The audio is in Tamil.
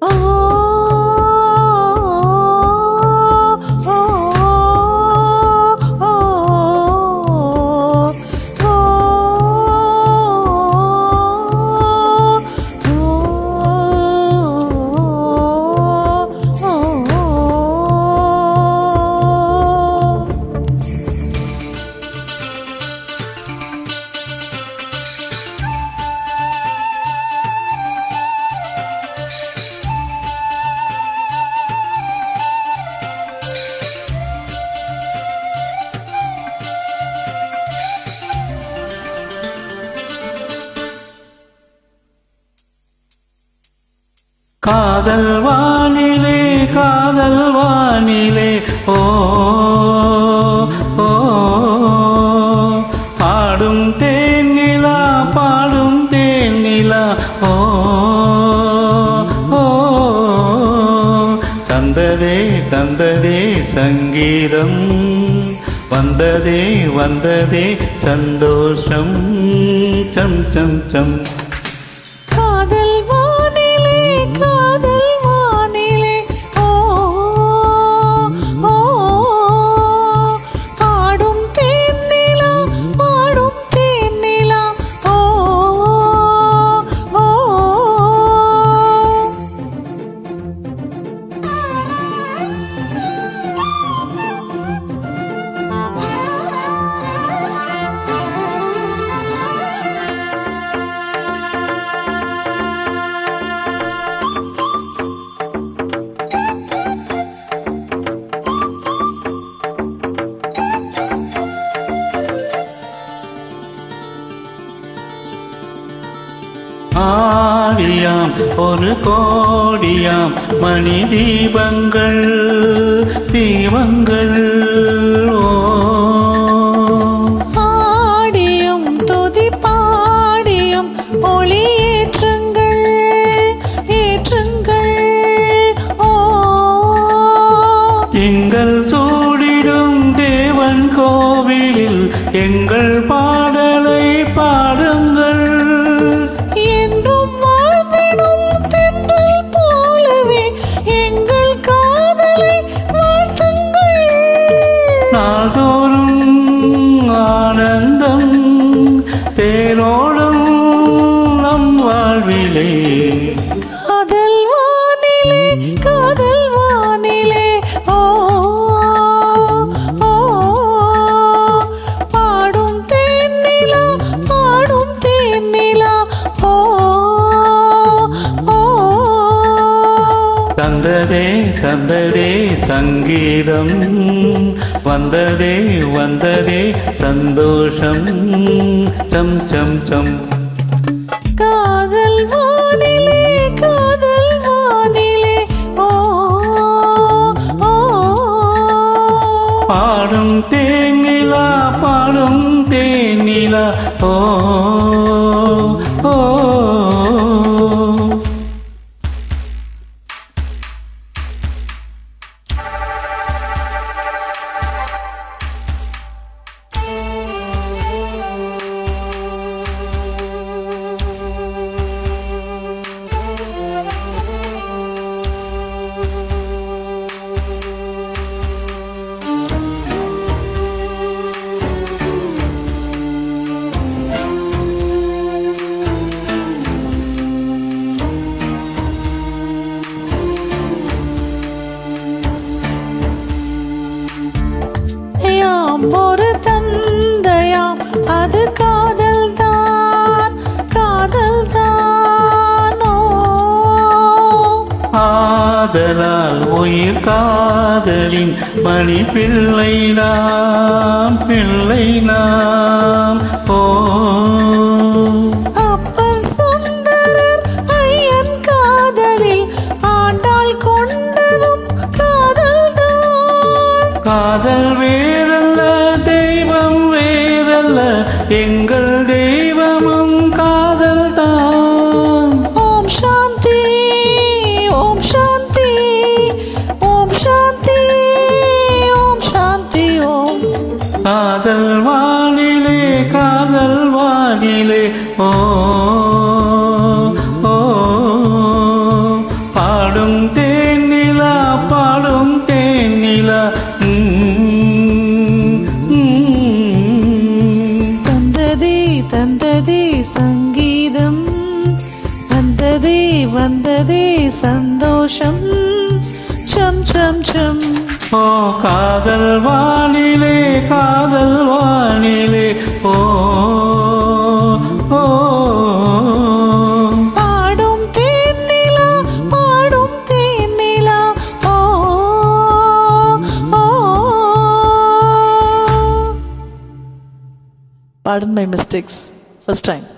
Oh. காதல் வானிலே காதல் வானிலே. ஓ பாடும் தேன் நிலா பாடும் தேன் நிலா. ஓ தந்ததே தந்ததே சங்கீதம். வந்ததே வந்ததே சந்தோஷம். சம் சம் சம். வானிலே ஆழியாம் ஒரு கோடியாம் மணி தீபங்கள். தீபங்கள் திங்கள் சூடிடும் தேவன் கோவிலில் எங்கள் பாடலை தந்ததே தந்ததே சங்கீதம். வந்ததே வந்ததே சந்தோஷம். சம் சம் சம். காதல் யாம் ஒரு தந்தையாம். அது காதல் தான் காதல் தானோ ஆதலால் உயிர் காதலின் மணி பிள்ளை நாம் பிள்ளை நாம் ஓ எங்கள் தெய்வமும் காதல் தான் ஓம் சாந்தி ஓம் சாந்தி ஓம் சாந்தி ஓம் சாந்தி ஓம். காதல் வானிலே காதல் வானிலே ஓ பாடும் தே வந்ததே சங்கீதம் வந்ததே வந்ததே சந்தோஷம் சம் சம் சம் ஓ காதல் வானிலே காதல் வானிலே ஓ pardon my mistakes. First time.